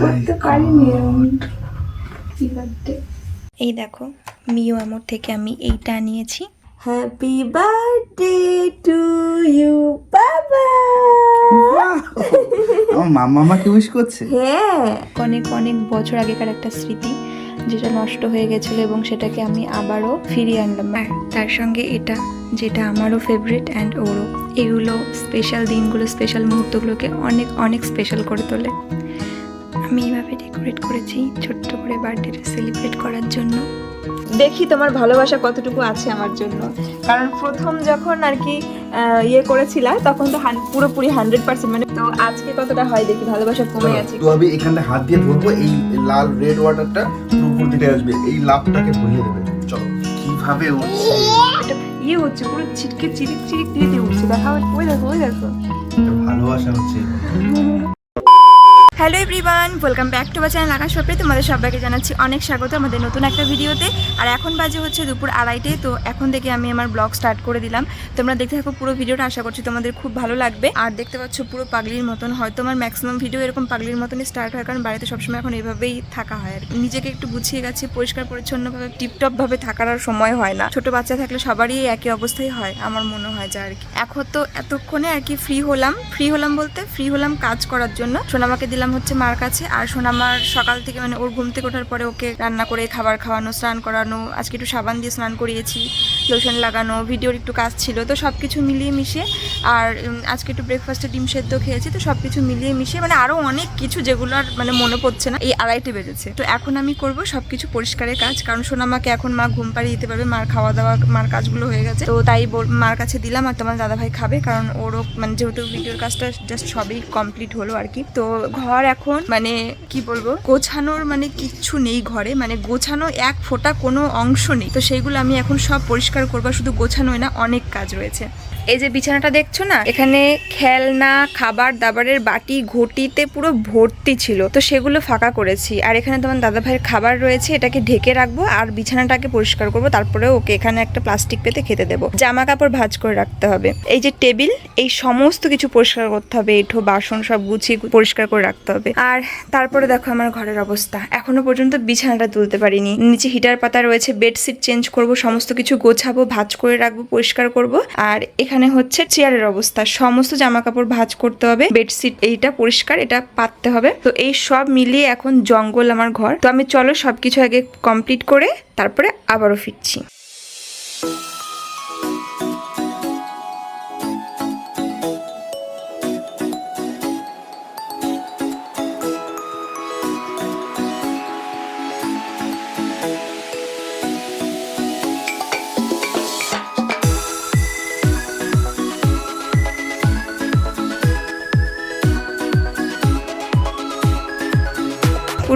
করতে পারিনি এই দেখো মিও আমর থেকে আমি এইটা নিয়েছি হ্যাপি বার্থডে টু ইউ বাবা আমার মামা আমাকে উইশ করছে। হ্যাঁ। অনেক অনেক বছর আগেকার একটা স্মৃতি যেটা নষ্ট হয়ে গেছিল এবং সেটাকে আমি আবারও ফিরিয়ে আনলাম। আর তার সঙ্গে এটা যেটা আমারও ফেভারিট অ্যান্ড ওরও। এগুলো স্পেশাল দিনগুলো স্পেশাল মুহূর্তগুলোকে অনেক অনেক স্পেশাল করে তোলে। আমি এইভাবে ডেকোরেট করেছি ছোট্ট করে বার্থডেটা সেলিব্রেট করার জন্য। দেখি তোমার ভালোবাসা কতটুকু আছে আমার জন্য। কারণ প্রথম যখন আর কি আহ, ইয়ে করেছিলা তখন তো পুরোপুরি হান্ড্রেড পার্সেন্ট মানে তো আজকে কতটা হয় দেখি ভালোবাসা কমে গেছে তো আমি এখানটা হাত দিয়ে ধরবো এই লাল রেড ওয়াটারটা উপর দিকে আসবে এই লাভটাকে ভরিয়ে দেবে। চলো কীভাবে উঠছে? এটা ইয়ে হচ্ছে পুরো ছিটকে চিরিক চিরিক দিয়ে দিয়ে উঠছে। দেখা ওই দেখো ওই দেখো। ভালোবাসা হচ্ছে। Hello everyone, welcome back to my channel আকাশ সপ্রে তোমাদের সবাইকে জানাচ্ছি অনেক স্বাগত আমাদের নতুন একটা ভিডিওতে। আর এখন বাজে হচ্ছে দুপুর আড়াইটে, তো এখন থেকে আমি আমার ব্লগ স্টার্ট করে দিলাম। তোমরা দেখতে থাকো পুরো ভিডিওটা, আশা করছি তোমাদের খুব ভালো লাগবে। আর দেখতে পাচ্ছ পুরো পাগলির মতন, হয়তো আমার ম্যাক্সিমাম ভিডিও এরকম পাগলির মতনই স্টার্ট হয়, কারণ বাড়িতে সবসময় এখন এভাবেই থাকা হয়। আর। নিজেকে একটু গুছিয়ে গেছে, পরিষ্কার, পরিচ্ছন্নভাবে টিপটপভাবে থাকার আর সময় হয় না। ছোট বাচ্চা থাকলে সবারই একই অবস্থাই হয়, আমার মনে হয় যা আর কি। এখন তো এতক্ষণে আর কি ফ্রি হলাম। ফ্রি হলাম বলতে ফ্রি হলাম কাজ করার জন্য। সোনামাকে দিলাম হচ্ছে মার কাছে আর সোনামার সকাল থেকে মানে ওর ঘুম থেকে ওঠার পরে ওকে রান্না করে খাবার খাওয়ানো, স্নান করানো, আজকে একটু সাবান দিয়ে স্নান করিয়েছি, লোশন লাগানো, ভিডিওর একটু কাজ ছিল, তো সব কিছু মিলিয়ে মিশিয়ে আর আজকে একটু ব্রেকফাস্টে ডিম সেদ্ধ খেয়েছি, তো সব কিছু মিলিয়ে মিশিয়ে মানে আরও অনেক কিছু যেগুলো আর মানে মনে পড়ছে না, এই আড়াইটে বেজেছে। তো এখন আমি করব সব কিছু পরিষ্কারের কাজ, কারণ সোনামাকে এখন মা ঘুম পাড়িয়ে দিতে পারবে, মার খাওয়া দাওয়া, মার কাজগুলো হয়ে গেছে। তো তাই মার কাছে দিলাম আর তোমার দাদাভাই খাবে, কারণ ওরও মানে যেহেতু ভিডিওর কাজটা জাস্ট সবই কমপ্লিট হলো আর কি। তো ঘর এখন মানে কি বলব, গোছানোর মানে কিচ্ছু নেই ঘরে মানে গোছানো এক ফোটা কোনো অংশ নেই। তো সেইগুলো আমি এখন সব পরিষ্কার করব শুধু গোছানোই না, অনেক কাজ রয়েছে। এই যে বিছানাটা দেখছ না, এখানে খেলনা, খাবার, দাবারের বাটি, ঘটিতে পুরো ভর্তি ছিল। তো সেগুলো ফাঁকা করেছি। আর এখানে তোমার দাদা ভাইয়ের খাবার রয়েছে, এটাকে ঢেকে রাখব আর বিছানাটাকে পরিষ্কার করব। তারপরে ওকে এখানে একটা প্লাস্টিক পেতে খেতে দেবো। জামা কাপড় ভাজ করে রাখতে হবে। এই যে টেবিল, এই সমস্ত কিছু পরিষ্কার করতে হবে। এঠো, বাসন সব গুছিয়ে পরিষ্কার করে রাখতে হবে। আর তারপরে দেখো আমার ঘরের অবস্থা। এখনও পর্যন্ত বিছানাটা তুলতে পারিনি। নিচে হিটার পাতা রয়েছে, বেডশিট চেঞ্জ করব, সমস্ত কিছু গোছাবো, ভাজ করে রাখব, পরিষ্কার করব। আর এখানে হচ্ছে চেয়ারের অবস্থা। সমস্ত জামা কাপড় ভাঁজ করতে হবে। বেডশিট এইটা পরিষ্কার, এটা পাততে হবে। তো এই সব মিলিয়ে এখন জঙ্গল আমার ঘর। তো আমি চলো সবকিছু আগে কমপ্লিট করে তারপরে আবারও ফিরছি।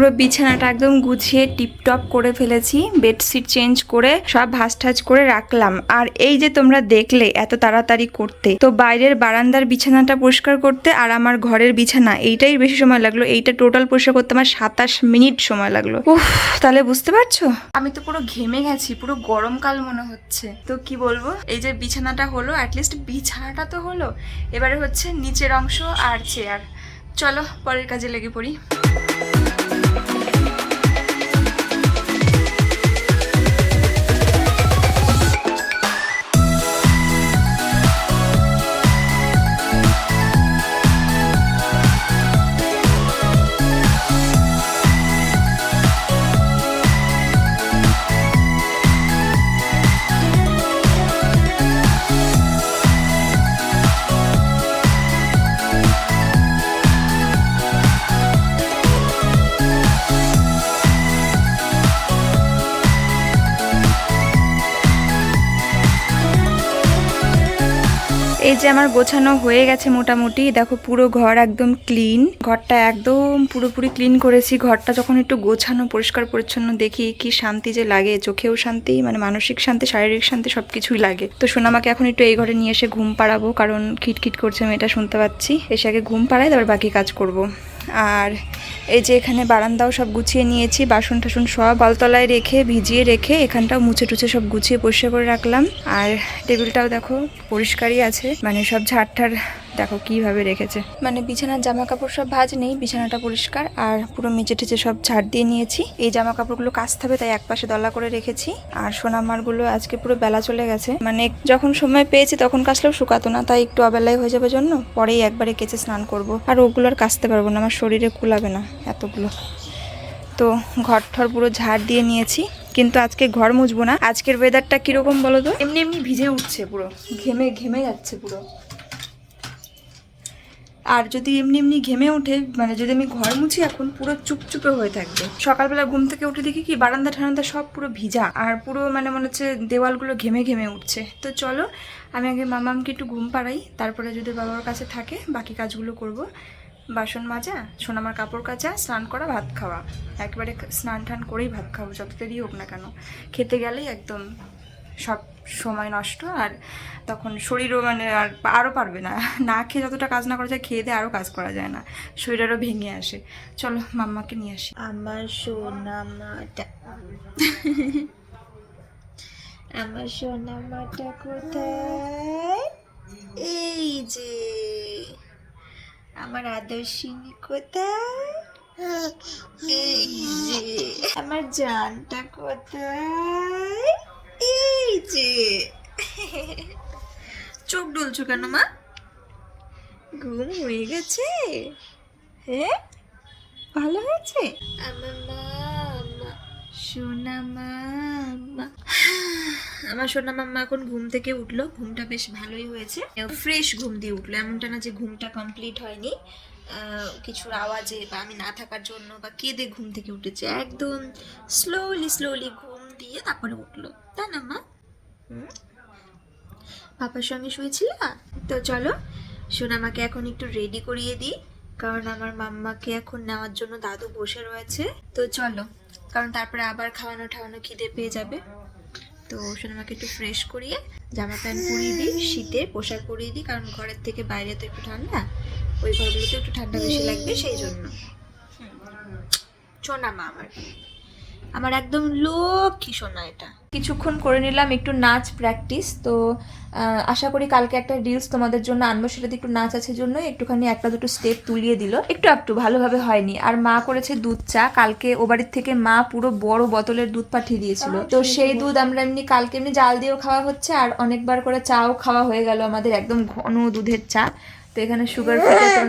পুরো বিছানাটা একদম গুছিয়ে টিপটপ করে ফেলেছি, বেডশিট চেঞ্জ করে সব ভাঁজ ঠাজ করে রাখলাম। আর এই যে তোমরা দেখলে এত তাড়াতাড়ি করতে, তো বাইরের বারান্দার বিছানাটা পরিষ্কার করতে আর আমার ঘরের বিছানা, এইটাই বেশি সময় লাগল। এইটা টোটাল পরিষ্কার করতে আমার সাতাশ মিনিট সময় লাগল। উফ, তাহলে বুঝতে পারছ? আমি তো পুরো ঘেমে গেছি, পুরো গরমকাল মনে হচ্ছে। তো কি বলব? এই যে বিছানাটা হলো অ্যাটলিস্ট বিছানাটা তো হলো। এবারে হচ্ছে নিচের অংশ আর চেয়ার চলো, পরের কাজে লেগে পড়ি। এই যে আমার গোছানো হয়ে গেছে মোটামুটি, দেখো পুরো ঘর একদম ক্লিন ঘরটা একদম পুরোপুরি ক্লিন করেছি। ঘরটা যখন একটু গোছানো, পরিষ্কার, পরিচ্ছন্ন দেখি, কি শান্তি যে লাগে। চোখেও শান্তি মানে মানসিক শান্তি, শারীরিক শান্তি সব কিছুই লাগে। তো সোনামাকে এখন একটু এই ঘরে নিয়ে এসে ঘুম পাড়াবো, কারণ খিটখিট করছে আমি এটা শুনতে পাচ্ছি। এসে আগে ঘুম পাড়াই তারপর বাকি কাজ করব। আর এই যে এখানে বারান্দাও সব গুছিয়ে নিয়েছি, বাসন টাসন সব আলতলায় রেখে, ভিজিয়ে রেখে এখানটাও মুছে টুছে সব গুছিয়ে পরিষ্কার করে রাখলাম। আর টেবিলটাও দেখো পরিষ্কারই আছে মানে সব ঝাড় দেখো কীভাবে রেখেছে। মানে বিছানার জামা কাপড় সব ভাজ নেই, বিছানাটা পরিষ্কার আর পুরো মেঝে টেচে সব ঝাড় দিয়ে নিয়েছি। এই জামা কাপড়গুলো কাচতে হবে তাই এক পাশে দলা করে রেখেছি। আর সোনামারগুলো আজকে পুরো বেলা চলে গেছে। মানে যখন সময় পেয়েছি তখন কাচলেও শুকাতো না, তাই একটু অবেলায় হয়ে যাবে জন্য পরেই একবারে কেচে স্নান করব। আর ওগুলো আর কাচতে পারব না, আমার শরীরে কুলাবে না এতগুলো। তো ঘর ঠর পুরো ঝাড় দিয়ে নিয়েছি, কিন্তু আজকে ঘর মুছবো না। আজকের ওয়েদারটা কীরকম বলো তো? এমনি এমনি ভিজে উঠছে পুরো, ঘেমে ঘেমে যাচ্ছে পুরো। আর যদি এমনি এমনি ঘেমে ওঠে মানে যদি আমি ঘর মুছি, এখন পুরো চুপচুপে হয়ে থাকবে। সকালবেলা ঘুম থেকে উঠে দেখি কি, বারান্দা ঠারান্দা সব পুরো ভিজা, আর পুরো মানে মনে হচ্ছে দেওয়ালগুলো ঘেমে ঘেমে উঠছে। তো চলো, আমি আগে মামামকে একটু ঘুম পাড়াই, তারপরে যদি বাবার কাছে থাকে, বাকি কাজগুলো করব। বাসন মাজা, সোনামার কাপড় কাচা, স্নান করা, ভাত খাওয়া। একবারে স্নান টান করেই ভাত খাব, যত দেরি হোক না কেন। খেতে গেলেই একদম সব সময় নষ্ট আর তখন শরীরও মানে আর আরও পারবে না। না খেয়ে যতটা কাজ না করা যায়, খেয়ে দিয়ে আরও কাজ করা যায় না। শরীর আরও ভেঙে আসে। চলো মাম্মাকে নিয়ে আসি। আমার সোনা মাটা আমার সোনা মাটা কোথায়? এই যে। আমার আদর্শিনী কোথায়? এই যে। আমার জানটা কোথায়? এই যে। চোখ ডুলছো কেন মা? ঘুম হয়ে গেছে। হ্যাঁ? ভালো হয়েছে? আমার মামা সোনা আমার সোনা মাম্মা এখন ঘুম থেকে উঠল। ঘুমটা বেশ ভালোই হয়েছে। ফ্রেশ ঘুম দিয়ে উঠল। এমনটা না যে ঘুমটা কমপ্লিট হয়নি। কিছুর আওয়াজে বা আমি না থাকার জন্য বা কেঁদে ঘুম থেকে উঠেছে। একদম স্লোলি স্লোলি ঘুম দিয়ে তারপরে উঠল তাই না মা? পাপার সঙ্গে শুয়েছিল? তো চলো সোনামাকে এখন একটু রেডি করিয়ে দিই কারণ আমার মাম্মাকে এখন নেওয়ার জন্য দাদু বসে রয়েছে। তো চলো কারণ তারপরে আবার খাওয়ানো ঠাওয়ানো খিদে পেয়ে যাবে। তো সোনামাকে একটু ফ্রেশ করিয়ে জামা প্যান্ট পরিয়ে দিই শীতের পোশাক পরিয়ে দিই কারণ ঘরের থেকে বাইরে তো একটু ঠান্ডা। ওই ঘরগুলোতে একটু ঠান্ডা বেশি লাগবে সেই জন্য। সোনা মা আমার। আমার একদম লক্ষ্মী সোনা এটা। কিছুক্ষণ করে নিলাম একটু নাচ প্র্যাকটিস তো আশা করি কালকে একটা রিলস তোমাদের জন্য আনব সেটাতে একটু নাচ আছে জন্য একটুখানি একটা দুটো স্টেপ তুলিয়ে দিল। একটু একটু ভালোভাবে হয়নি। আর মা করেছে দুধ চা কালকে ও বাড়ির থেকে মা পুরো বড় বোতলের দুধ পাঠিয়ে দিয়েছিল। তো সেই দুধ আমরা এমনি কালকে এমনি জাল দিয়েও খাওয়া হচ্ছে আর অনেকবার করে চাও খাওয়া হয়ে গেল আমাদের একদম ঘন দুধের চা। তো এখানে সুগার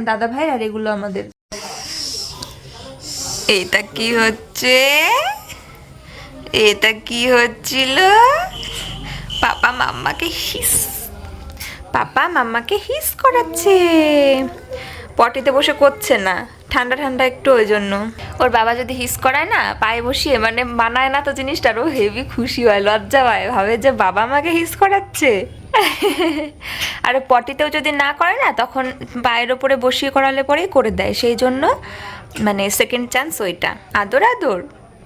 দাদা ভাই আর এগুলো আমাদের। এটা কি হচ্ছে? এটা কি হচ্ছিল? পাপা মাম্মাকে হিস পাপা মাম্মাকে হিস করাচ্ছে। পটিতে বসে করছে না, ঠান্ডা ঠান্ডা একটু ওই জন্য। ওর বাবা যদি হিস করায় না, পায়ে বসিয়ে মানে মানায় না তো জিনিসটার ও হেভি খুশি হয়, লজ্জা পায়, ভাবে যে বাবা আমাকে হিস করাচ্ছে। আর পটিতেও যদি না করে না, তখন পায়ের ওপরে বসিয়ে করালে পরেই করে দেয়, সেই জন্য মানে সেকেন্ড চান্স ওইটা। আদর আদর।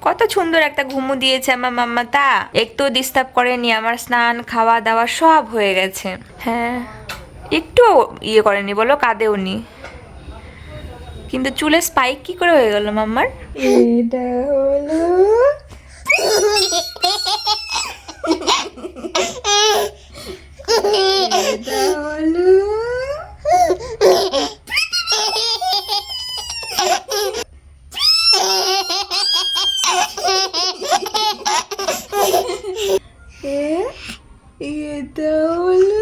কত সুন্দর একটা ঘুমু দিয়েছে আমার মাম্মা তা একটু ডিস্টার্ব করেনি আমার স্নান খাওয়া দাওয়া সব হয়ে গেছে। হ্যাঁ একটু ইয়ে করেনি বলো কাঁদেও নি কিন্তু চুলে স্পাইক কি করে হয়ে গেল মাম্মার? এটা হলো এটা হলো এ এটা হলো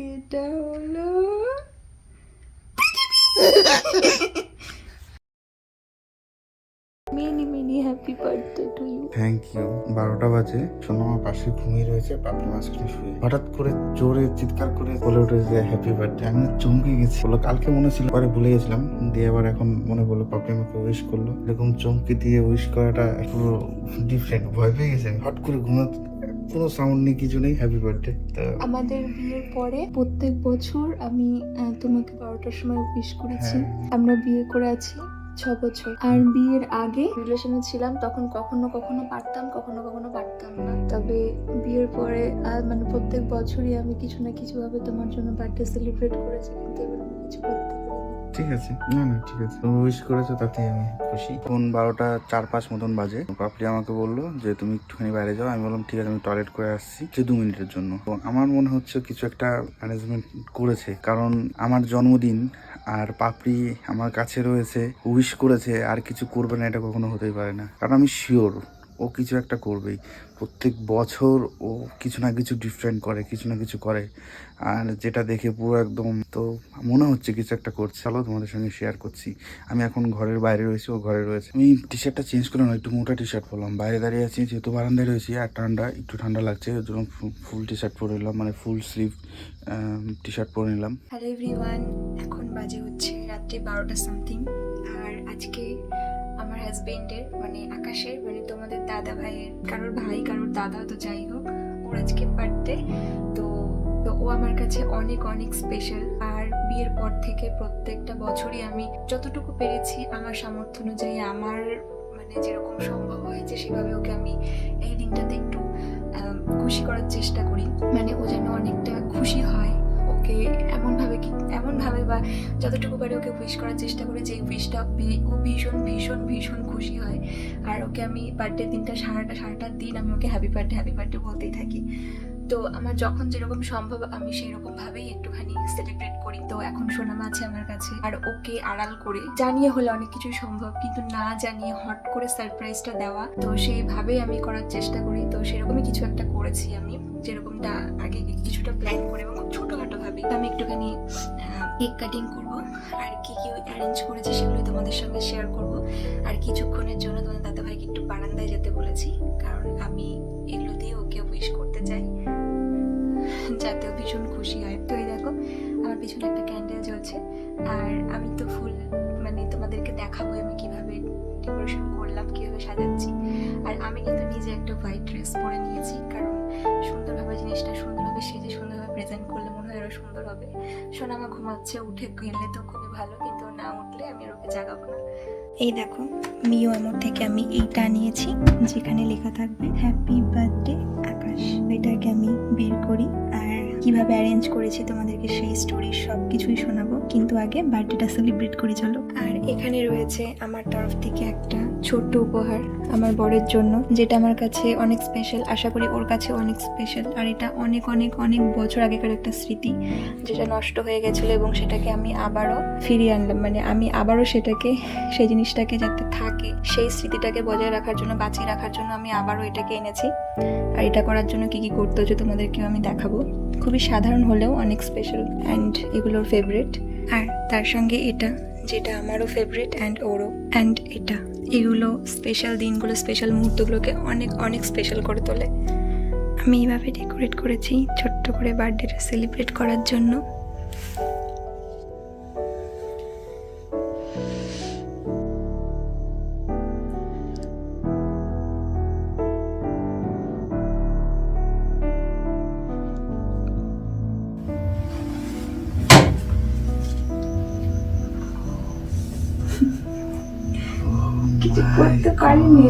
এটা হলো মিনি mini happy birthday to you thank you বারোটা বাজে। সোনা আমার পাশে ঘুমিয়ে রয়েছে পাপি মাঝখানে শুয়ে। হঠাৎ করে জোরে চিৎকার করে বলে উঠেছে হ্যাপি বার্থডে আমি চমকে গেছি। বলো কালকে মনে ছিল? পরে ভুলে গেছিলাম। দিয়ে আবার এখন মনে বলল পাপি আমাকে উইশ করল। এরকম চমকে দিয়ে উইশ করাটা পুরো ডিফারেন্ট ভয় পেয়ে গেছে হট করে ঘুমাতে কোনো সাউন্ড নেই কিছু নেই। হ্যাপি বার্থডে তো আমাদের বিয়ের পরে প্রত্যেক বছর আমি তোমাকে বারোটার সময় উইশ করেছি। হ্যাঁ। আমরা বিয়ে করে আছি। ছ বছর। আর বিয়ের আগে রিলেশনে ছিলাম, তখন কখনো কখনো পারতাম, কখনো কখনো পারতাম না। তবে বিয়ের পরে মানে প্রত্যেক বছরই আমি কিছু না কিছু ভাবে তোমার জন্য বার্থডে সেলিব্রেট করেছি, কিন্তু এবার আমি কিছু করতে ঠিক আছে। না না, ঠিক আছে। তুমি উইশ করেছ তাতে আমি খুশি। ফোন বারোটা চার পাঁচ মতন বাজে। পাপড়ি আমাকে বলল যে, তুমি একটুখানি বাইরে যাও। আমি বললাম, ঠিক আছে, আমি টয়লেট করে আসছি যে দু মিনিটের জন্য। তো আমার মনে হচ্ছে কিছু একটা ম্যানেজমেন্ট করেছে। কারণ আমার জন্মদিন আর পাপড়ি আমার কাছে রয়েছে। উইশ করেছে, আর কিছু করবে না, এটা কখনো হতেই পারে না। কারণ আমি শিওর ও কিছু একটা করবেই। প্রত্যেক বছর ও কিছু না কিছু ডিফারেন্ট করে, কিছু না কিছু করে। আর যেটা দেখে পুরো একদম তো মনে হচ্ছে কিছু একটা করছে। চলো তোমাদের সঙ্গে শেয়ার করছি। আমি এখন ঘরের বাইরে রয়েছি, ও ঘরে রয়েছে। আমি টি শার্টটা চেঞ্জ করলাম একটু মোটা টি শার্ট পরলাম। বাইরে দাঁড়িয়ে আছি, যেহেতু বারান্দায় রয়েছি, আর ঠান্ডা, একটু ঠান্ডা লাগছে, ওই জন্য ফুল টি শার্ট পরে নিলাম মানে ফুল স্লিভ টি শার্ট পরে নিলাম। হ্যালো এভরিওয়ান এখন বাজে হচ্ছে রাত্রি বারোটা সামথিং আর আজকে আমার হাজবেন্ডের মানে আকাশের মানে তোমাদের দাদা ভাইয়ের, কারোর ভাই, কারোর দাদা, তো যাই হোক, ওর আজকে বার্থডে তো তো ও আমার কাছে অনেক অনেক স্পেশাল আর বিয়ের পর থেকে প্রত্যেকটা বছরই আমি যতটুকু পেরেছি, আমার সামর্থ্য অনুযায়ী, আমার মানে যেরকম সম্ভব হয়েছে, সেভাবে ওকে আমি এই দিনটাতে একটু খুশি করার চেষ্টা করি। মানে ও যেন অনেকটা খুশি হয় ওকে এমনভাবে এমনভাবে বা যতটুকু পারে ওকে উইশ করার চেষ্টা করি যে উইশটা ও ভীষণ ভীষণ ভীষণ খুশি হয়। আর ওকে আমি বার্থডে দিনটা, সারাটা সারাটা দিন আমি ওকে হ্যাপি বার্থডে হ্যাপি বার্থডে বলতেই থাকি। তো আমার যখন যেরকম সম্ভব আমি সেই রকম ভাবেই একটুখানি সেলিব্রেট করি। তো এখন সোনামা আছে আমার কাছে। আর ওকে আড়াল করে জানিয়ে হলে অনেক কিছুই সম্ভব, কিন্তু না জানিয়ে হট করে সারপ্রাইজটা দেওয়া। তো সেইভাবেই আমি করার চেষ্টা করি। তো সেরকমই কিছু একটা করেছি আমি। যেরকমটা আগে কিছুটা প্ল্যান করে এবং খুব ছোটোখাটো ভাবে। আমি একটুখানি কেক কাটিং করব, আর কি কি অ্যারেঞ্জ করেছি সেগুলো তোমাদের সঙ্গে শেয়ার করব। আর কিছুক্ষণের জন্য তোমাদের দাদা ভাইকে একটু বারান্দায় যেতে বলেছি, কারণ আমি এগুলো দিয়ে ওকে উইশ করতে চাই, যাতে ও ভীষণ খুশি হয়। তো এই দেখো, আমার পিছনে একটা ক্যান্ডেল জ্বলছে, আর আমি তো ফুল মানে তোমাদেরকে দেখাবো আমি কীভাবে ডেকোরেশন করলাম, কীভাবে সাজাচ্ছি। আর আমি কিন্তু নিজে একটা হোয়াইট ড্রেস পরে নিয়েছি, কারণ সুন্দরভাবে জিনিসটা সুন্দরভাবে সেজে সুন্দরভাবে প্রেজেন্ট করলে মনে হয় আরও সুন্দর হবে। শোনা আমার ঘুমাচ্ছে, উঠে গেলে তো খুবই ভালো, কিন্তু না উঠলে আমি আর ওকে জাগাবো না। এই দেখো মিও এমন থেকে আমি এইটা নিয়েছি, যেখানে লেখা থাকবে হ্যাপি বার্থডে আকাশ। এটাকে আমি বের করি। কীভাবে অ্যারেঞ্জ করেছি তোমাদেরকে সেই স্টোরি সব কিছুই শোনাবো। কিন্তু আগে বার্থডেটা সেলিব্রেট করি চলো। আর এখানে রয়েছে আমার তরফ থেকে একটা ছোট্ট উপহার আমার বরের জন্য, যেটা আমার কাছে অনেক স্পেশাল আশা করি ওর কাছে অনেক স্পেশাল আর এটা অনেক অনেক অনেক বছর আগেকার একটা স্মৃতি, যেটা নষ্ট হয়ে গেছিল এবং সেটাকে আমি আবারও ফিরিয়ে আনলাম। মানে আমি আবারও সেটাকে, সেই জিনিসটাকে যাতে থাকে, সেই স্মৃতিটাকে বজায় রাখার জন্য, বাঁচিয়ে রাখার জন্য আমি আবারও এটাকে এনেছি। আর এটা করার জন্য কি কি করতে হচ্ছে তোমাদেরকেও আমি দেখাবো। খুবই সাধারণ হলেও অনেক স্পেশাল অ্যান্ড এগুলোর ফেভারিট আর তার সঙ্গে এটা, যেটা আমারও ফেভারিট অ্যান্ড ওরও। অ্যান্ড এটা, এগুলো স্পেশাল দিনগুলো স্পেশাল মুহূর্তগুলোকে অনেক অনেক স্পেশাল করে তোলে। আমি এইভাবে ডেকোরেট করেছি ছোট্ট করে বার্থডেটা সেলিব্রেট করার জন্য। কিছু করতে পারিনি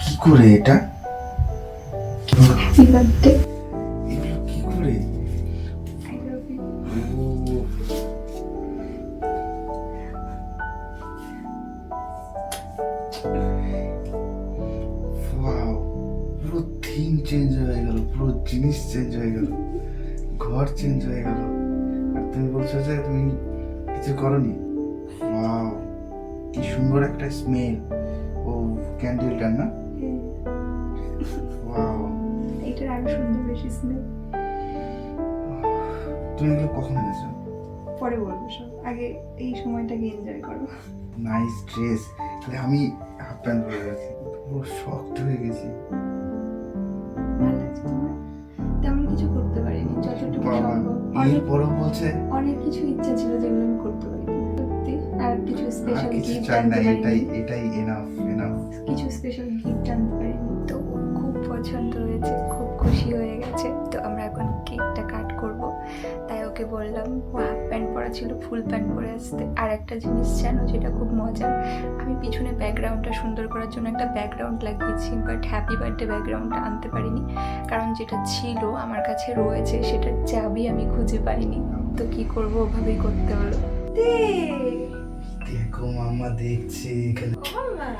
কি করে এটা? তুমি বলছো যে তুমি কিছু করনি? ওয়াও কি সুন্দর একটা স্মেল ও ক্যান্ডেলটা না? ওয়াও এটার আরও সুন্দর বেশি স্মেল তুমি এগুলো কখন এনেছো? পরে বলব সব। আগে এই সময়টাকে এনজয় করো। নাইস ড্রেস তাহলে আমি হাফ প্যান্ট পরে গেছি পুরো শক্ত হয়ে গেছি। ভালো লাগছে তোমার? তেমন কিছু করতে পারিনি যতটুকু সম্ভব। এরপরও বলছে অনেক কিছু ইচ্ছা ছিল যেগুলো আমি করতে পারি আর কিছু স্পেশাল গিফট আনতে পারি এটাই এটাই এনাফ এনাফ কিছু স্পেশাল গিফট আনতে পারি তো খুব পছন্দ হয়েছে খুব খুশি হয়ে গেছে। তো আমরা এখন কেকটা কাট করব। তাই ওকে বললাম ও হাফ প্যান্ট পরা ছিল ফুল প্যান্ট পরে আসতে। আর একটা জিনিস জানো যেটা খুব মজা আমি পিছনে ব্যাকগ্রাউন্ডটা সুন্দর করার জন্য একটা ব্যাকগ্রাউন্ড লাগিয়েছি বাট হ্যাপি বার্থডে ব্যাকগ্রাউন্ডটা আনতে পারিনি। কারণ যেটা ছিল আমার কাছে রয়েছে সেটার চাবি আমি খুঁজে পাইনি। তো কি করব ওভাবেই করতে হলো দেখো মাম্মা দেখছি এখানে।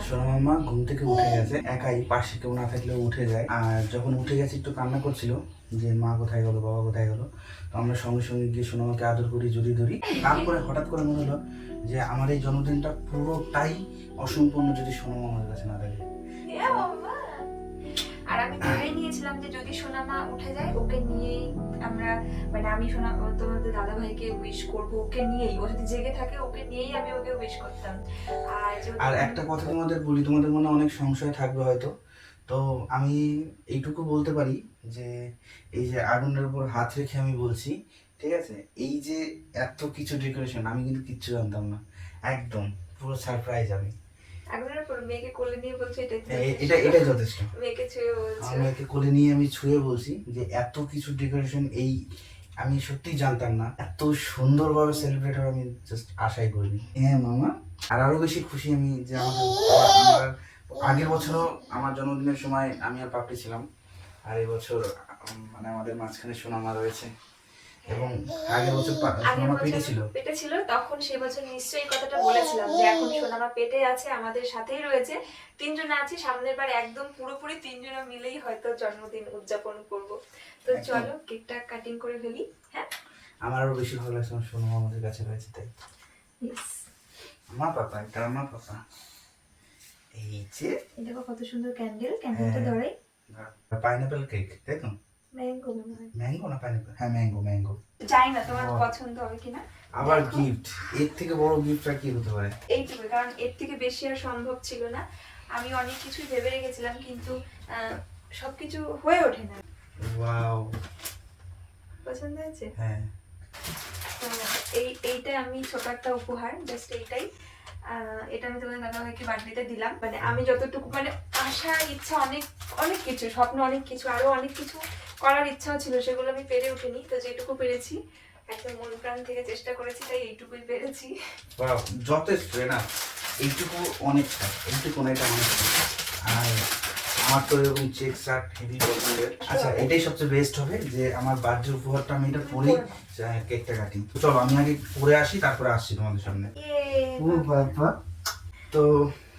সোনা মাম্মা ঘুম থেকে উঠে গেছে। একাই পাশে কেউ না থাকলেও উঠে যায়। আর যখন উঠে গেছে একটু কান্না করছিল যে মা কোথায় গেলো বাবা কোথায় গেলো। তো আমরা সঙ্গে সঙ্গে গিয়ে সোনামাকে আদর করি জড়িয়ে ধরি। তারপরে হঠাৎ করে মনে হলো যে আমার এই জন্মদিনটা পুরোটাই অসম্পূর্ণ যদি সোনামা আমার কাছে না থাকে। আর আমি ধরে নিয়েছিলাম যে যদি সোনামা উঠে যায়, ওকে নিয়েই আমরা মানে আমি সোনা তোমাদের দাদা ভাইকে উইশ করব, ওকে নিয়েই, ও যদি জেগে থাকে, ওকে নিয়েই আমি ওকে উইশ করতাম। আর আর একটা কথা তোমাদের বলি, তোমাদের মনে অনেক সংশয় থাকবে হয়তো। তো আমি এইটুকু বলতে পারি যে, এই যে আগুনের উপর হাত রেখে আমি বলছি, ঠিক আছে? এই যে এত কিছু ডেকোরেশন আমি কিন্তু কিচ্ছু জানতাম না। একদম, পুরো সারপ্রাইজ আমি। মেয়েকে কোলে নিয়ে বলছে এ- এটা এটাই যথেষ্ট। মেয়েকে ছুঁয়ে বলছে। মেয়েকে কোলে নিয়ে আমি ছুঁয়ে বলছি যে এত কিছু ডেকোরেশন এই আমি সত্যিই জানতাম না। এত সুন্দরভাবে সেলিব্রেট হবে আমি জাস্ট আশাই করিনি। হ্যাঁ মামা? আর আরও বেশি খুশি আমি যে আমাদের আমার আগের বছরও আমার জন্মদিনের সময় আমি আর পাপড়ি ছিলাম। আর এই বছর মানে আমাদের মাঝখানে সোনামা রয়েছে। এবং আগের বছর সোনামা পেটে ছিল পেটে ছিল তখন সেই বছর নিশ্চয়ই কথাটা বলেছিলাম যে এখন সোনামা পেটে আছে আমাদের সাথেই রয়েছে। তিনজন আছি সামনের বার একদম পুরোপুরি তিনজনে মিলেই হয়তো জন্মদিন উদযাপন করব। তো চলো কেকটা কাটিং করে ফেলি হ্যাঁ? আমার আরও বেশি ভালো লাগছে আমার সোনামা আমাদের কাছে রয়েছে তাই। আমার পাপা এটা আমার পাপা। এই যে দেখো কত সুন্দর ক্যান্ডেল ক্যান্ডেলটা। ধরে পাইনাপেল কেক তাই তো? ম্যাঙ্গো না পাইনাপেল হ্যাঁ ম্যাঙ্গো ম্যাঙ্গো জানি না তোমার পছন্দ হবে কিনা। আবার গিফট এর থেকে বড় গিফট আর কি হতে পারে? এইটুকু কারণ এর থেকে বেশি আর সম্ভব ছিল না। আমি অনেক কিছুই ভেবে রেখেছিলাম কিন্তু সবকিছু হয়ে ওঠে না। ওয়াও পছন্দ হয়েছে? হ্যাঁ। এই এইটা আমি ছোট একটা উপহার জাস্ট এইটাই। আহ, এটা আমি তোমাদের দাদা ভাইকে বার্থডেতে দিলাম। মানে আমি যতটুকু মানে আশা ইচ্ছা অনেক অনেক কিছু স্বপ্ন অনেক কিছু আরও অনেক কিছু করার ইচ্ছাও ছিল সেগুলো আমি পেরে উঠিনি। তো যেটুকু পেরেছি একদম মন প্রাণ থেকে চেষ্টা করেছি তাই এইটুকুই পেরেছি। যথেষ্ট না? এইটুকু অনেকটা এইটুকু এটা অনেকটা আর আমার তো এরকম চেক শার্ট হেভি পছন্দের। আচ্ছা এটাই সবচেয়ে বেস্ট হবে যে আমার বার্থডে উপহারটা আমি এটা পরেই কেকটা কাটি। তো চলো আমি আগে পরে আসি তারপরে আসছি তোমাদের সামনে। ও বাবা তো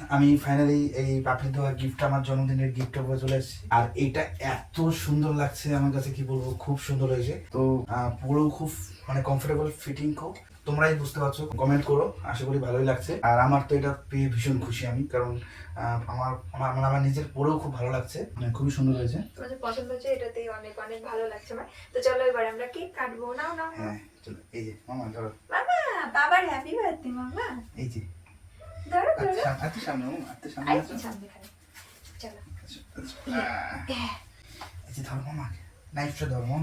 আমি ফাইনালি এই পাপড়ি দেওয়া গিফট আমার জন্মদিনের গিফট উপরে চলে এসেছি আর এটা এত সুন্দর লাগছে আমার কাছে কি বলব খুব সুন্দর হয়েছে। তো পুরো খুব মানে কমফোর্টেবল ফিটিং খুব। তোমরাই বুঝতে পারছ কমেন্ট করো আশা করি ভালোই লাগছে। আর আমার তো এটা পেয়ে ভীষণ খুশি আমি কারণ আমার আমার আমার- আমার নিজের পরেও খুব ভালো লাগছে। মানে খুবই সুন্দর হয়েছে। তোমাদের পছন্দ হচ্ছে এটাতেই অনেক অনেক ভালো লাগছে আমার। তো চলো এবার আমরা কেক কাটবো। নাও নাও। হ্যাঁ চলো এই যে মামা ধরো। বাবার হ্যাপি বার্থডে মামা। এই যে।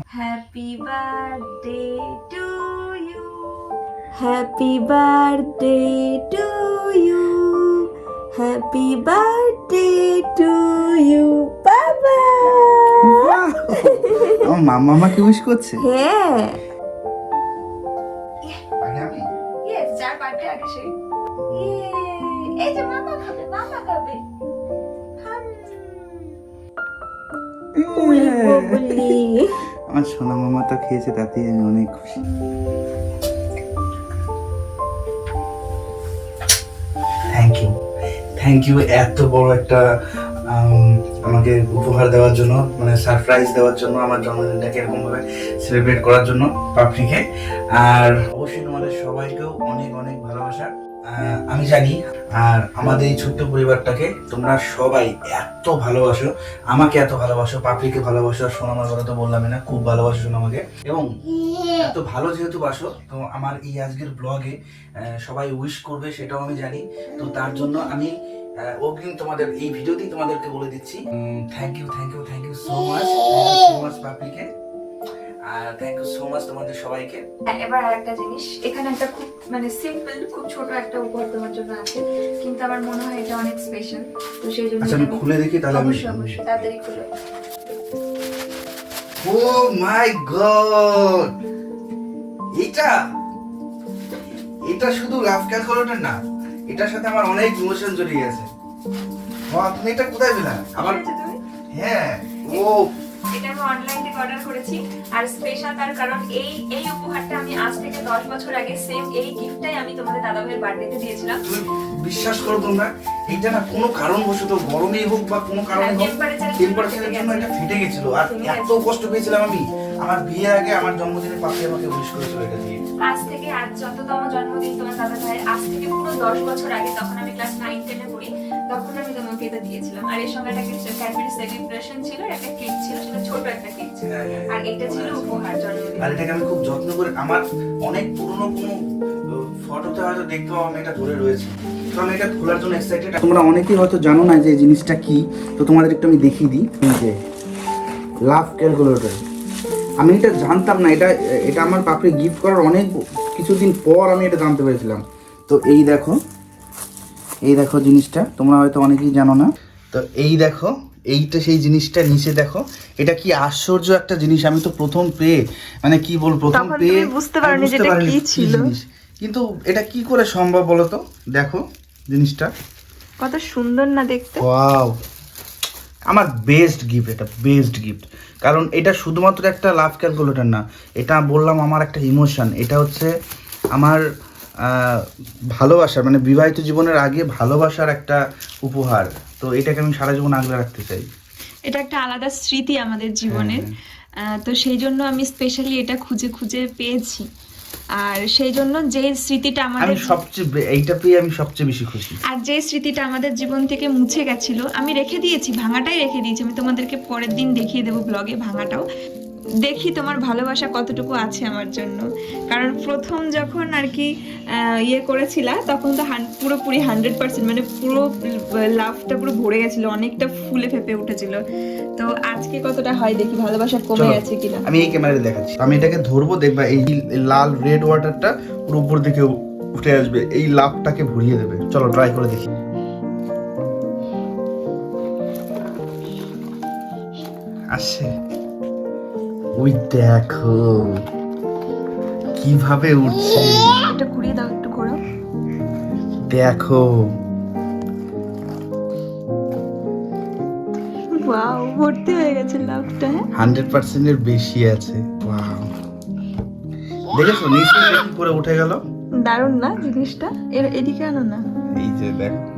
Happy birthday to you happy birthday to you happy birthday to you বাবা মামা আমাকে উইশ করছে। হ্যাঁ। উলি ববলি। আমার সোনা মামা তো খেয়েছে তাতেই আমি অনেক খুশি। থ্যাংক ইউ থ্যাংক ইউ এত বড় একটা আমাকে উপহার দেওয়ার জন্য মানে সারপ্রাইজ দেওয়ার জন্য আমার জন্মদিনটাকে এরকম ভাবে সেলিব্রেট করার জন্য পাপড়িকে। আর অবশ্যই তোমাদের সবাইকেও আমি জানি। আর আমাদের এই ছোট্ট পরিবারটাকে তোমরা সবাই এত ভালোবাসো, আমাকে এত ভালোবাসো, পাপড়িকে ভালোবাসো, আর সোনামার কথা তো বললামই না, খুব ভালোবাসো সোনামাকে। এবং এত ভালো যেহেতু বাসো, তো আমার এই আজকের ব্লগে সবাই উইশ করবে, সেটাও আমি জানি। তো তার জন্য আমি অগ্রিম তোমাদের এই ভিডিওতেই তোমাদেরকে বলে দিচ্ছি। Thank you thank you thank you so much so much পাপড়িকে। আর থ্যাংক ইউ সো মাচ তোমাদের সবাইকে। হ্যাঁ, এবার আর একটা জিনিস। এখানে একটা খুব মানে সিম্পল খুব ছোট একটা উপহার তোমার জন্য আছে। কিন্তু আমার মনে হয় এটা অনেক স্পেশাল তো সেই জন্য আচ্ছা আমি খুলে দেখি তাহলে আমি অবশ্যই অবশ্যই তাড়াতাড়ি খুলো। ও মাই গড এইটা এটা শুধু লাভ ক্যালকুলেটর না এটার সাথে আমার অনেক ইমোশন জড়িয়ে আছে। বাহ, তুমি এটা কোথায় পেলা? তুমি? হ্যাঁ ও এটা আমি অনলাইন থেকে অর্ডার করেছি। আর স্পেশাল তার কারণ এই এই উপহারটা আমি আজ থেকে দশ বছর আগে সেম এই গিফটটাই আমি তোমাদের দাদা ভাইয়ের বার্থডেতে দিয়েছিলাম বিশ্বাস করো তোমরা এইটা না কোনো কারণবশত গরমেই হোক বা কোনো কারণে হ্যাঁ, হোক জন্য টেম্পারেচারের জন্য এটা ফেটে গেছিল। আর এত কষ্ট পেয়েছিলাম আমি। আমার বিয়ের আগে আমার জন্মদিনে পাপি আমাকে উইশ করেছিল এটা দিয়ে। আজ থেকে আজ যততম জন্মদিন তোমার দাদা ভাইয়ের আজ থেকে পুরো দশ বছর আগে তখন আমি ক্লাস নাইন তখন আমি তোমাকে এটা দিয়েছিলাম আর এর সঙ্গে একটা ক্যাডবেরি সেলিব্রেশন ছিল আর একটা কেক ছিল সেটা ছোট একটা কেক ছিল। আর এটা ছিল উপহার জন্মদিন। আর এটাকে আমি খুব যত্ন করে আমার অনেক পুরনো কোনো ফটোতে হয়তো দেখতে পাবো আমি এটা ধরে রয়েছে। তো আমি এটা খোলার জন্য এক্সাইটেড তোমরা অনেকেই হয়তো জানো না যে এই জিনিসটা কি। তো তোমাদের একটু আমি দেখিয়ে দিই। এই যে লাভ ক্যালকুলেটর আমি এটা জানতাম না এটা এটা আমার পাপড়ি গিফট করার অনেক কিছুদিন পর আমি এটা জানতে পেরেছিলাম। তো এই দেখো এই দেখো জিনিসটা তোমরা হয়তো অনেকেই জানো না। তো এই দেখো এইটা সেই জিনিসটা নিচে দেখো। এটা কি আশ্চর্য একটা জিনিস আমি তো প্রথম পেয়ে মানে কি বল প্রথম পেয়ে বুঝতে পারোনি যে এটা কি ছিল। কিন্তু এটা কি করে সম্ভব বলো তো? দেখো জিনিসটা। কত সুন্দর না দেখতে। ওয়াও। আমার বেস্ট গিফট এটা বেস্ট গিফট। কারণ এটা শুধুমাত্র একটা লাভ ক্যালকুলেটর না এটা বললাম আমার একটা ইমোশন। এটা হচ্ছে আমার ভালোবাসার মানে বিবাহিত জীবনের আগে ভালোবাসার একটা উপহার। তো এটাকে আমি সারা জীবন আগলে রাখতে চাই। এটা একটা আলাদা স্মৃতি আমাদের জীবনের। হ্যাঁ, তো সেই জন্য আমি স্পেশালি এটা খুঁজে খুঁজে পেয়েছি। আর সেই জন্য যে স্মৃতিটা আমাদের সবচেয়ে এইটা পেয়ে আমি সবচেয়ে বেশি খুশি। আর যে স্মৃতিটা আমাদের জীবন থেকে মুছে গেছিল আমি রেখে দিয়েছি ভাঙাটাই রেখে দিয়েছি। আমি তোমাদেরকে পরের দিন দেখিয়ে দেবো ব্লগে ভাঙাটাও। দেখি তোমার ভালোবাসা কতটুকু আছে আমার জন্য। কারণ প্রথম যখন আর কি ইয়ে করেছিলা তখন তো পুরোপুরি হান্ড্রেড পার্সেন্ট মানে পুরো লাভটা পুরো ভরে গেছিল অনেকটা ফুলে ফেপে উঠেছিল। তো আজকে কতটা হয় দেখি ভালোবাসা কমে গেছে কিনা? আমি এই ক্যামেরায় দেখাচ্ছি। আমি এটাকে ধরবো দেখবা এই লাল রেড ওয়াটারটা পুরো উপর দিকে উঠে আসবে এই লাভটাকে ভরিয়ে দেবে। চলো ট্রাই করে দেখি। আসে ওই দেখো কীভাবে উঠছে? এটা ঘুরিয়ে দাও একটু ঘোরাও। দেখো। ওয়াও ভর্তি হয়ে গেছে লাভটা হান্ড্রেড পার্সেন্টের বেশি আছে Wow. দেখেছ নিচে করে উঠে গেল? দারুণ না জিনিসটা? এর এদিকে আনো না। এই যে দেখো।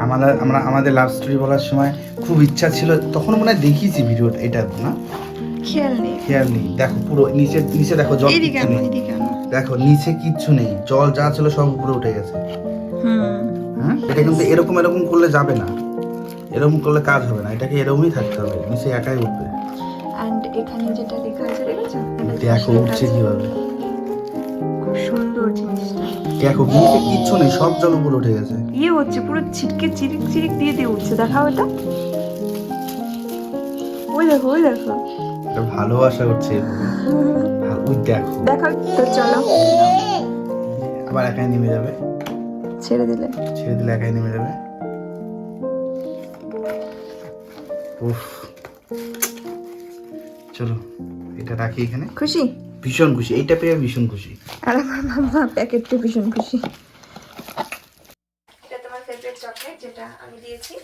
আমাদের আমরা আমাদের লাভ স্টোরি বলার সময় খুব ইচ্ছা ছিল তখন মনে হয় দেখিয়েছি ভিডিওটা এটা না? খেয়াল নেই। খেয়াল নেই। দেখো পুরো নিচে নিচে দেখো জল এদিকে আনো এদিকে আনো। দেখো নিচে কিচ্ছু নেই। জল যা ছিল সব উপরে উঠে গেছে। হ্যাঁ? এটা কিন্তু এরকম এরকম করলে যাবে না। এরকম করলে কাজ হবে না। এটাকে এরকমই থাকতে হবে। নিচে একাই উঠবে। অ্যান্ড এখানে যেটা লেখা আছে দেখেছ? দেখো উঠছে কীভাবে। দেখো নিচে কিচ্ছু নেই সব জল উপরে উঠে গেছে। ইয়ে হচ্ছে পুরো ছিটকে চিরিক চিরিক দিয়ে দিয়ে উঠছে দেখাও এটা। ওই দেখো ওই দেখো। ভালোবাসা হচ্ছে ওই দেখো। দেখাও তো চলো। আবার একাই নেমে যাবে। ছেড়ে দিলে। ছেড়ে দিলে একাই নেমে যাবে। উফ। চলো এটা রাখি এখানে। খুশি? ভীষণ খুশি এইটা পেয়ে ভীষণ খুশি। আর আমার মামা প্যাকেটটা ভীষণ খুশি। এটা তোমার ফেভারিট চকলেট যেটা আমি দিয়েছি।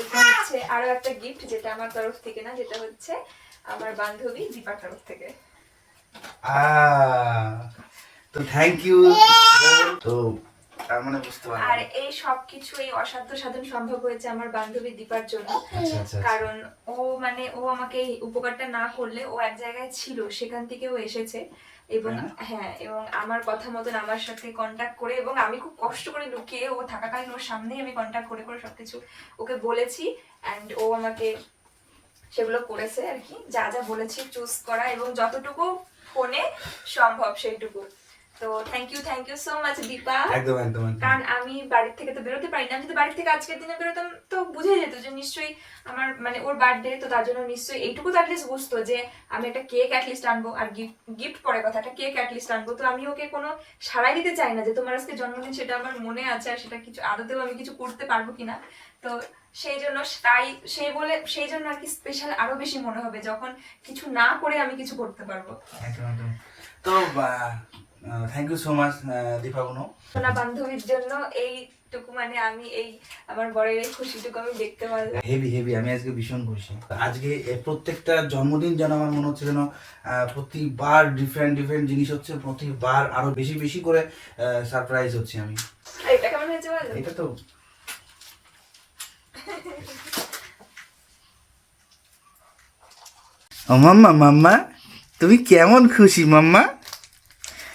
এটা হচ্ছে আরও একটা গিফট যেটা আমার তরফ থেকে না যেটা হচ্ছে আমার বান্ধবী দীপার তরফ থেকে। তো থ্যাংক ইউ তো তার মানে বুঝতে আর এই সবকিছু এই অসাধ্য সাধন সম্ভব হয়েছে আমার বান্ধবী দীপার জন্য। আচ্ছা আচ্ছা কারণ ও মানে ও আমাকে এই উপকারটা না করলে ও এক জায়গায় ছিল সেখান থেকে ও এসেছে। এবং হ্যাঁ। হ্যাঁ এবং আমার কথা মতন আমার সাথে কন্ট্যাক্ট করে এবং আমি খুব কষ্ট করে লুকিয়ে ও থাকাকালীন ওর সামনেই আমি কন্ট্যাক্ট করে করে সবকিছু ওকে বলেছি অ্যান্ড ও আমাকে সেগুলো করেছে আর কি যা যা বলেছি চুজ করা এবং যতটুকু ফোনে সম্ভব সেইটুকু তো thank you thank you so much Dipa. একদম একদম। কারণ আমি বাড়ির থেকে তো বেরোতে পারি না যদি বাড়ি থেকে আজকের দিনে বেরোতাম তো বুঝে যেত যে নিশ্চয়ই আমার মানে ওর বার্থডে তো তার জন্য নিশ্চয়ই এইটুকু তো অ্যাটলিস্ট বুঝতো যে আমি একটা কেক অ্যাটলিস্ট আনব আর গিফট গিফট পরে কথা একটা কেক অ্যাটলিস্ট আনব। তো আমি ওকে কোনো সারাই দিতে চাই না যে তোমার আজকে জন্মদিন সেটা আমার মনে আছে আর সেটা কিছু আদতেও আমি কিছু করতে পারব কিনা। তো সেই জন্য তাই সেই বলে সেই জন্য আর কি স্পেশাল আরও বেশি মনে হবে যখন কিছু না করে আমি কিছু করতে পারব। তো thank you so much Dipa বোনো সোনা বান্ধবীর জন্য এইটুকু মানে আমি এই আমার বরের এই খুশিটুকু আমি দেখতে পারলাম। হেভি হেভি আমি আজকে ভীষণ খুশি। আজকে প্রত্যেকটা জন্মদিন যেন আমার মনে হচ্ছে যেন প্রতিবার ডিফারেন্ট ডিফারেন্ট জিনিস হচ্ছে প্রতিবার আরও বেশি বেশি করে সারপ্রাইজ হচ্ছে আমি। এটা কেমন হয়েছে বলো? এটা তো ও মাম্মা মাম্মা তুমি কেমন খুশি মাম্মা?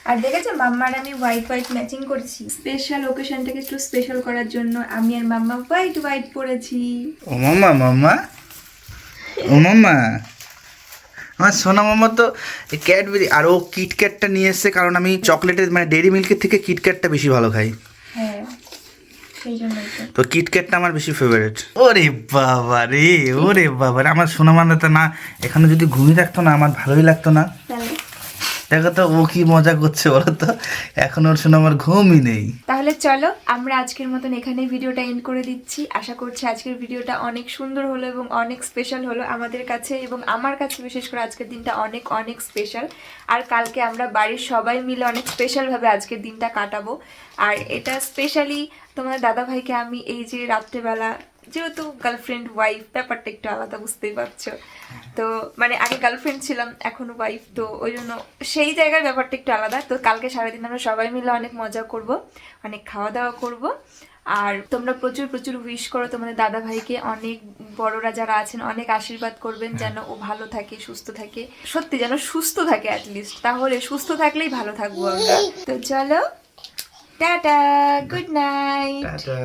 আর দেখেছ মাম্মার আমি হোয়াইট হোয়াইট ম্যাচিং করেছি। স্পেশাল ওকেশনটাকে একটু স্পেশাল করার জন্য আমি আর মাম্মা হোয়াইট হোয়াইট পরেছি। ও মাম্মা মাম্মা? ও মাম্মা? আমার সোনা মাম্মা তো ক্যাডবেরি আর ও কিটক্যাটটা নিয়ে এসছে কারণ আমি চকলেটের মানে ডেরি মিল্কের থেকে কিটক্যাটটা বেশি ভালো খাই। হ্যাঁ তো। তো কিটক্যাটটা আমার বেশি ফেভারিট ওরে বাবা রে ওরে বাবা রে আমার সোনা মান্নাটা না এখানে যদি ঘুমিয়ে থাকতো না আমার ভালোই লাগতো না। দেখো তো, ও কি মজা করছে বলো তো। এখন ওর শুনে আমার ঘুমই নেই। তাহলে চলো, আমরা আজকের মতন এখানে ভিডিওটা এন্ড করে দিচ্ছি। আশা করছি আজকের ভিডিওটা অনেক সুন্দর হলো এবং অনেক স্পেশাল হলো আমাদের কাছে এবং আমার কাছে বিশেষ করে আজকের দিনটা অনেক অনেক স্পেশাল আর কালকে আমরা বাড়ির সবাই মিলে অনেক স্পেশালভাবে আজকের দিনটা কাটাবো। আর এটা স্পেশালি তোমার দাদা ভাইকে আমি এই যে রাত্রেবেলা যেহেতু গার্লফ্রেন্ড ওয়াইফ ব্যাপারটা একটু আলাদা বুঝতেই পারছ। তো মানে আগে গার্লফ্রেন্ড ছিলাম এখন ওয়াইফ তো ওই জন্য সেই জায়গার ব্যাপারটা একটু আলাদা। তো কালকে সারাদিন আমরা সবাই মিলে অনেক মজা করব অনেক খাওয়া দাওয়া করব। আর তোমরা প্রচুর প্রচুর উইশ করো তোমাদের দাদা ভাইকে অনেক বড়রা যারা আছেন অনেক আশীর্বাদ করবেন যেন ও ভালো থাকে সুস্থ থাকে। সত্যি যেন সুস্থ থাকে অ্যাটলিস্ট তাহলে সুস্থ থাকলেই ভালো থাকব আমরা। তো চলো টাটা গুড নাইট টাটা।